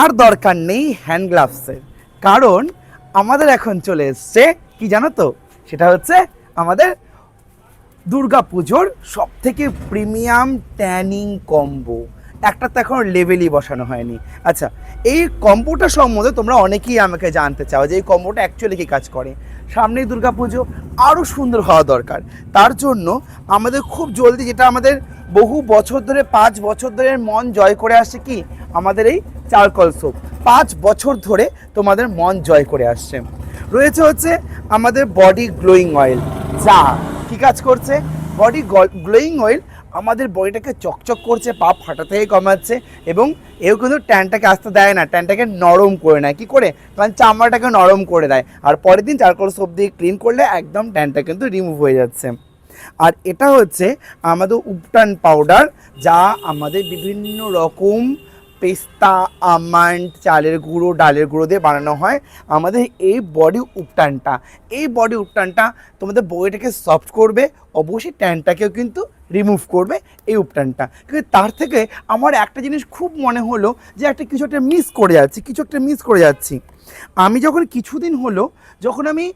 আর দরকার নেই হ্যান্ড গ্লাভসের কারণ আমাদের এখন চলে এসছে কি জানো তো? সেটা হচ্ছে আমাদের দুর্গা পুজোর সব থেকে প্রিমিয়াম ট্যানিং কম্বো একটা তো এখন লেভেলই বসানো হয়নি। আচ্ছা এই কম্বোটা সম্বন্ধে তোমরা অনেকেই আমাকে জানতে চাও যে এই কম্বোটা অ্যাকচুয়ালি কী কাজ করে। সামনেই পুজো আরও সুন্দর হওয়া দরকার। তার জন্য আমাদের খুব জলদি যেটা আমাদের বহু বছর ধরে, পাঁচ বছর ধরে মন জয় করে আসছে কি? আমাদের এই চারকল সোপ পাঁচ বছর ধরে তোমাদের মন জয় করে আসছে। রয়েছে হচ্ছে আমাদের বডি গ্লোয়িং অয়েল যা কি কাজ করছে? বডি গ্লোয়িং অয়েল আমাদের বডিটাকে চকচক করছে, পা ফাটা থেকে কমাচ্ছে এবং এও কিন্তু ট্যানটাকে আসতে দেয় না, ট্যানটাকে নরম করে নেয়। কি করে? কারণ চামড়াটাকে নরম করে দেয়। আর পরের দিন চারকোল সোপ দিয়ে ক্লিন করলে একদম ট্যানটা কিন্তু রিমুভ হয়ে যাচ্ছে। আর এটা হচ্ছে আমাদের উপটান পাউডার যা আমাদের বিভিন্ন রকম পেস্তা, আমন্ড, চালের গুঁড়ো, ডালের গুঁড়ো দিয়ে বানানো হয় আমাদের এই বডি উপটানটা। এই বডি উপটানটা তোমাদের বইটাকে সফট করবে, অবশ্যই ট্যানটাকেও কিন্তু রিমুভ করবে এই উপটানটা। কিন্তু তার থেকে আমার একটা জিনিস খুব মনে হলো যে একটা কিছু একটা মিস করে যাচ্ছি, কিছু একটা মিস করে যাচ্ছি। আমি যখন কিছুদিন হলো, যখন আমি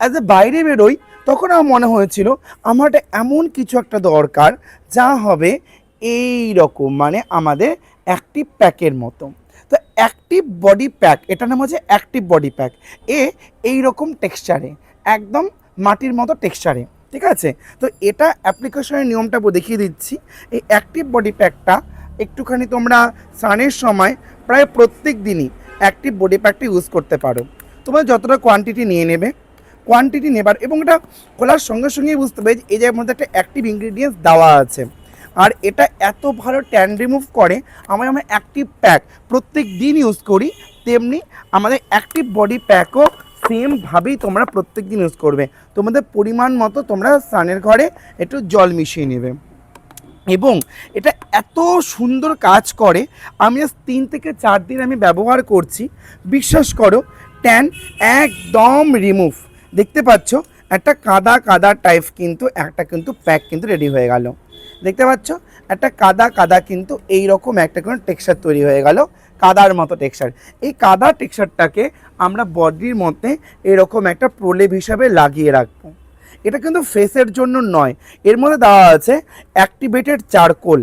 অ্যাজ এ বাইরে বেরোই তখন আমার মনে হয়েছিল, আমার এমন কিছু একটা দরকার যা হবে এই রকম মানে আমাদের অ্যাক্টিভ প্যাকের মতো। তো অ্যাক্টিভ বডি প্যাক এটার নাম হচ্ছে অ্যাক্টিভ বডি প্যাক এ এই রকম টেক্সচারে একদম মাটির মতো টেক্সচারে ঠিক আছে? তো এটা অ্যাপ্লিকেশনের নিয়মটা দেখিয়ে দিচ্ছি। এই অ্যাক্টিভ বডি প্যাকটা একটুখানি তোমরা স্নানের সময় প্রায় প্রত্যেক দিনই অ্যাক্টিভ বডি প্যাকটা ইউজ করতে পারো। তোমরা যতটা কোয়ান্টিটি নিয়ে নেবে কোয়ান্টিটি নেবার এবং এটা খোলার সঙ্গে সঙ্গেই বুঝতে পারবে যে এই জায়গার মধ্যে একটা অ্যাক্টিভ ইনগ্রিডিয়েন্টস দেওয়া আছে। আর এটা এত ভালো ট্যান রিমুভ করে, আমরা আমরা অ্যাক্টিভ প্যাক প্রত্যেক দিন ইউজ করি, তেমনি আমাদের অ্যাক্টিভ বডি প্যাকও সেমভাবেই তোমরা প্রত্যেক দিন ইউজ করবে। তোমাদের পরিমাণ মতো তোমরা স্নানের ঘরে একটু জল মিশিয়ে নেবে। এবং এটা এত সুন্দর কাজ করে, আমি আজ তিন থেকে চার দিন আমি ব্যবহার করছি। বিশ্বাস করো ট্যান একদম রিমুভ দেখতে পাচ্ছ, একটা কাদা কাদা টাইপ কিন্তু, একটা কিন্তু প্যাক কিন্তু রেডি হয়ে গেল। দেখতে পাচ্ছ, একটা কাদা কাদা কিন্তু এই রকম একটা কোনো টেক্সচার তৈরি হয়ে গেল, কাদার মতো টেক্সচার এই কাদা টেক্সচারটাকে আমরা বডির মধ্যে এরকম একটা প্রলেপ হিসাবে লাগিয়ে রাখব। এটা কিন্তু ফেসের জন্য নয়, এর মধ্যে দেওয়া আছে অ্যাক্টিভেটেড চারকোল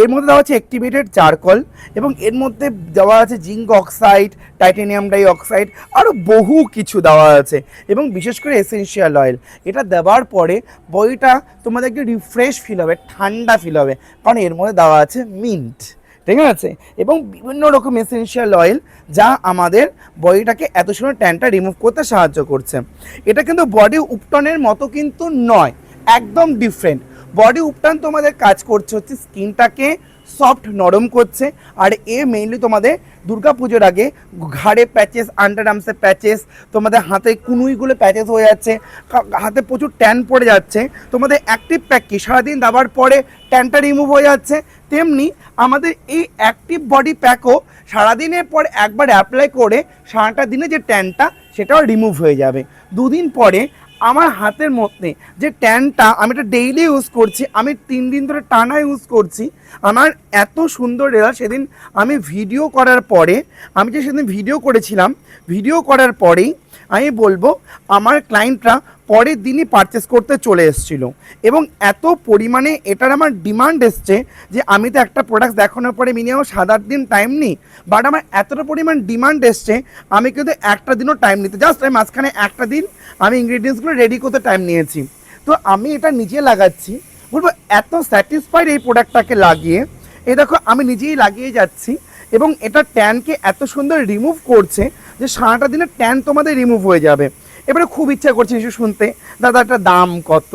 এর মধ্যে দেওয়া আছে অ্যাক্টিভেটেড চারকল এবং এর মধ্যে দেওয়া আছে zinc oxide titanium dioxide আরও বহু কিছু দেওয়া আছে এবং বিশেষ করে এসেনশিয়াল অয়েল এটা দেওয়ার পরে বইটা তোমাদের একটু রিফ্রেশ ফিল হবে, ঠান্ডা ফিল হবে। কারণ এর মধ্যে দেওয়া আছে মিন্ট ঠিক আছে? এবং বিভিন্ন রকম এসেনশিয়াল অয়েল যা আমাদের বডিটাকে এত সুন্দর ট্যানটা রিমুভ করতে সাহায্য করছে। এটা কিন্তু বডি উপটনের মতো কিন্তু নয়, একদম ডিফারেন্ট বডি উপটান তোমাদের কাজ করছে হচ্ছে স্কিনটাকে সফট নরম করছে, আর এ মেইনলি তোমাদের দুর্গা পুজোর আগে ঘাড়ে প্যাচেস আন্ডার আর্মসে প্যাচেস তোমাদের হাতে কুনুইগুলো প্যাচেস হয়ে যাচ্ছে হাতে প্রচুর ট্যান পড়ে যাচ্ছে, তোমাদের অ্যাক্টিভ প্যাক কি সারাদিন দাবার পরে ট্যানটা রিমুভ হয়ে যাচ্ছে, তেমনি আমাদের এই অ্যাক্টিভ বডি প্যাকও সারাদিনের পর একবার অ্যাপ্লাই করে সারাটা দিনে যে ট্যানটা সেটাও রিমুভ হয়ে যাবে। দুদিন পরে আমার হাতের মধ্যে যে ট্যানটা আমি এটা ডেইলি ইউজ করছি, আমি তিন দিন ধরে টানা ইউজ করছি, আমার এত সুন্দর রেজাল্ট সেদিন আমি ভিডিও করার পরে, আমি যে সেদিন ভিডিও করেছিলাম ভিডিও করার পরেই আমি বলব, আমার ক্লায়েন্টরা পরের দিনই পারচেস করতে চলে এসেছিল। এবং এত পরিমাণে এটার আমার ডিমান্ড এসছে যে আমি তো একটা প্রোডাক্ট দেখানোর পরে মিনিমাম সাত আট দিন টাইম নিই। বাট আমার এতটা পরিমাণ ডিমান্ড এসছে, আমি কিন্তু একটা দিনও টাইম নিতে জাস্ট আমি মাঝখানে একটা দিন আমি ইনগ্রিডিয়েন্টসগুলো রেডি করতে টাইম নিয়েছি। তো আমি এটা নিজে লাগাচ্ছি। বলব, এত স্যাটিসফাইড এই প্রোডাক্টটাকে লাগিয়ে এ দেখো, আমি নিজেই লাগিয়ে যাচ্ছি। এবং এটা ট্যানকে এত সুন্দর রিমুভ করছে যে সারাটা দিনে ট্যান তোমাদের রিমুভ হয়ে যাবে। এবারে খুব ইচ্ছা করছে কিছু শুনতে। দাদা, একটা দাম কত?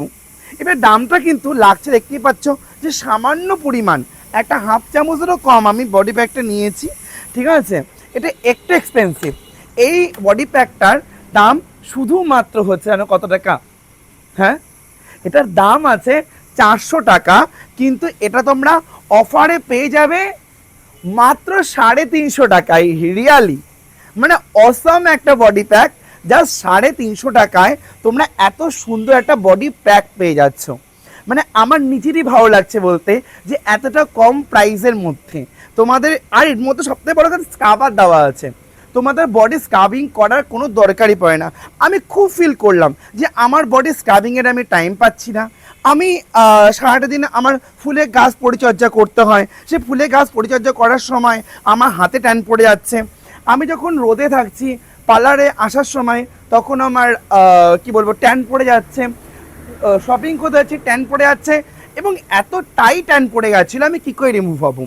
এবার দামটা কিন্তু লাগছে, দেখতেই পাচ্ছ যে সামান্য পরিমাণ। একটা হাফ চামচেরও কম আমি বডি প্যাকটা নিয়েছি, ঠিক আছে? এটা একটু এক্সপেন্সিভ এই বডি প্যাকটার দাম শুধুমাত্র হচ্ছে, জানো কত টাকা? হ্যাঁ? এটার দাম আছে চারশো টাকা, কিন্তু এটা তোমরা অফারে পেয়ে যাবে মাত্র সাড়ে তিনশো টাকায় রিয়ালি মানে অসম একটা বডি প্যাক জাস্ট সাড়ে তিনশো টাকায় তোমরা এত সুন্দর একটা বডি প্যাক পেয়ে যাচ্ছ। মানে আমার নিজেরই ভালো লাগছে বলতে যে এতটা কম প্রাইসের মধ্যে। তোমাদের, আর এর মধ্যে সবথেকে বড় কথা স্কাবার দেওয়া আছে। তোমাদের বডি স্কাবিং করার কোনো দরকারই পড়ে না। আমি খুব ফিল করলাম যে আমার বডি স্কাবিংয়ের আমি টাইম পাচ্ছি না। আমি সারাটা দিন আমার ফুলের গাছ পরিচর্যা করতে হয়। সে ফুলের গাছ পরিচর্যা করার সময় আমার হাতে ট্যান পড়ে যাচ্ছে। আমি যখন রোদে থাকছি পার্লারে আসার সময় তখন আমার কি বলব ট্যান পড়ে যাচ্ছে। শপিং করতে যাচ্ছি ট্যান পড়ে যাচ্ছে এবং এতটাই ট্যান পড়ে গেছিল, আমি কী করে রিমুভ হব?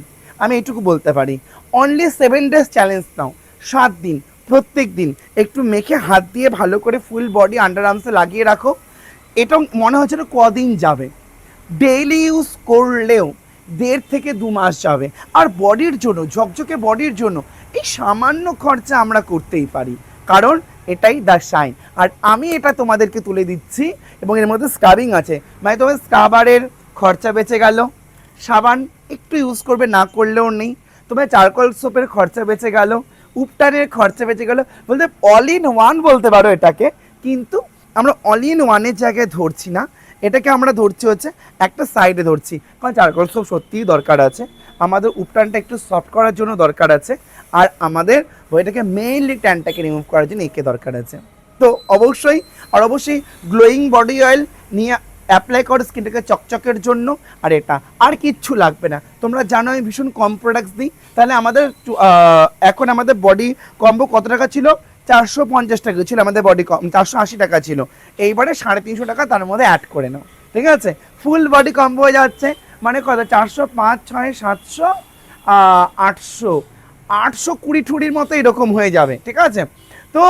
আমি এইটুকু বলতে পারি। অনলি সেভেন ডেজ চ্যালেঞ্জ নাও। সাত দিন, প্রত্যেক দিন। একটু মেখে হাত দিয়ে ভালো করে ফুল বডি আন্ডার আর্মসে লাগিয়ে রাখো। এটা মনে হচ্ছে না কদিন যাবে। ডেইলি ইউজ করলেও দেড় থেকে দু মাস যাবে। আর বডির জন্য, ঝকঝকে বডির জন্য এই সামান্য খরচা আমরা করতেই পারি। কারণ এটাই দ্য শাইন আর আমি এটা তোমাদেরকে তুলে দিচ্ছি এবং এর মধ্যে স্ক্রাবিং আছে। মানে তোমার স্ক্রাবারের খরচা বেঁচে গেল। সাবান একটু ইউজ করবে, না করলেও নেই। তোমার চারকোল সোপের খরচা বেঁচে গেল। উপটানের খরচা বেঁচে গেল। বলতে অল ইন ওয়ান বলতে পারো এটাকে। কিন্তু আমরা অল ইন ওয়ানের জায়গায় ধরছি না। এটাকে আমরা ধরছি হচ্ছে একটা সাইডে ধরছি। কারণ চারকোল সোপ সত্যিই দরকার আছে। আমাদের উপটানটা একটু সফট করার জন্য দরকার আছে। আর আমাদের বইটাকে মেইনলি ট্যানটাকে রিমুভ করার জন্য একে দরকার আছে। তো অবশ্যই, আর অবশ্যই গ্লোয়িং বডি অয়েল নিয়ে অ্যাপ্লাই করো স্কিনটাকে চকচকের জন্য, আর এটা আর কিচ্ছু লাগবে না। তোমরা জানো আমি ভীষণ কম প্রোডাক্টস দিই, তাহলে আমাদের এখন আমাদের বডি কম্বো কত টাকা ছিল? চারশো পঞ্চাশ টাকা ছিল আমাদের বডি কম চারশো আশি টাকা ছিল। এইবারে সাড়ে তিনশো টাকা, তার মধ্যে অ্যাড করে নাও। ঠিক আছে? ফুল বডি কম্বো হয়ে যাচ্ছে মানে কত? চারশো পাঁচ, ছয়, সাতশো আটশো। আটশো কুড়ি টুড়ির মতো এরকম হয়ে যাবে, ঠিক আছে? তো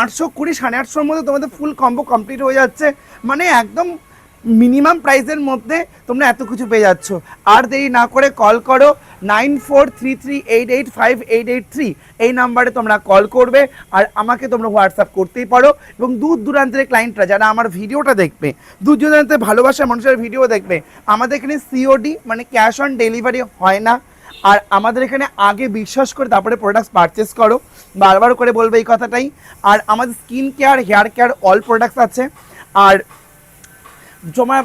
আটশো কুড়ি, সাড়ে আটশোর মধ্যে তোমাদের ফুল কম্বো কমপ্লিট হয়ে যাচ্ছে। মানে একদম মিনিমাম প্রাইসের মধ্যে তোমরা এত কিছু পেয়ে যাচ্ছ। আর দেরি না করে কল করো nine four three three eight eight five eight eight three এই নাম্বারে তোমরা কল করবে আর আমাকে তোমরা হোয়াটসঅ্যাপ করতেই পারো এবং দূর দূরান্তের ক্লায়েন্টরা যারা আমার ভিডিওটা দেখবে, দূর দূরান্তের ভালোবাসার মানুষের ভিডিও দেখবে, আমাদের এখানে সিওডি মানে ক্যাশ অন ডেলিভারি হয় না। আর আমাদের এখানে আগে বিশ্বাস করে তারপরে প্রোডাক্টস পারচেস করো। বারবার করে বলবে এই কথাটাই। আর আমাদের skin care hair care all products আছে। আর জমা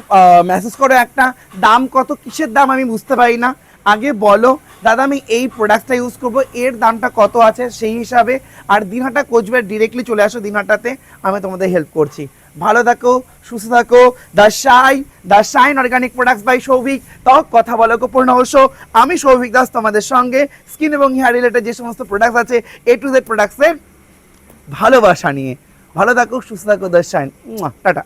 মেসেজ করো একটা, দাম কত, কিসের দাম আমি বুঝতে পারি না। আগে বলো, দাদা আমি এই প্রোডাক্টটা ইউজ করব, এর দামটা কত আছে সেই হিসাবে, আর দিনহাটা কোচবিহার ডিরেক্টলি চলে আসো দিনহাটাতে, আমি তোমাদের হেল্প করছি। ভালো থাকো, সুস্থ থাকো the shy the shine organic products by Souvik ত্বক কথা বলো গোপূর্ণ অবশ্য আমি সৌভিক দাস তোমাদের সঙ্গে। স্কিন এবং হেয়ার রিলেটেড যে সমস্ত প্রোডাক্টস আছে এ টু জেড প্রোডাক্টসের ভালোবাসা নিয়ে। ভালো থাকো, সুস্থ থাকো দ্য শাইন টাটা।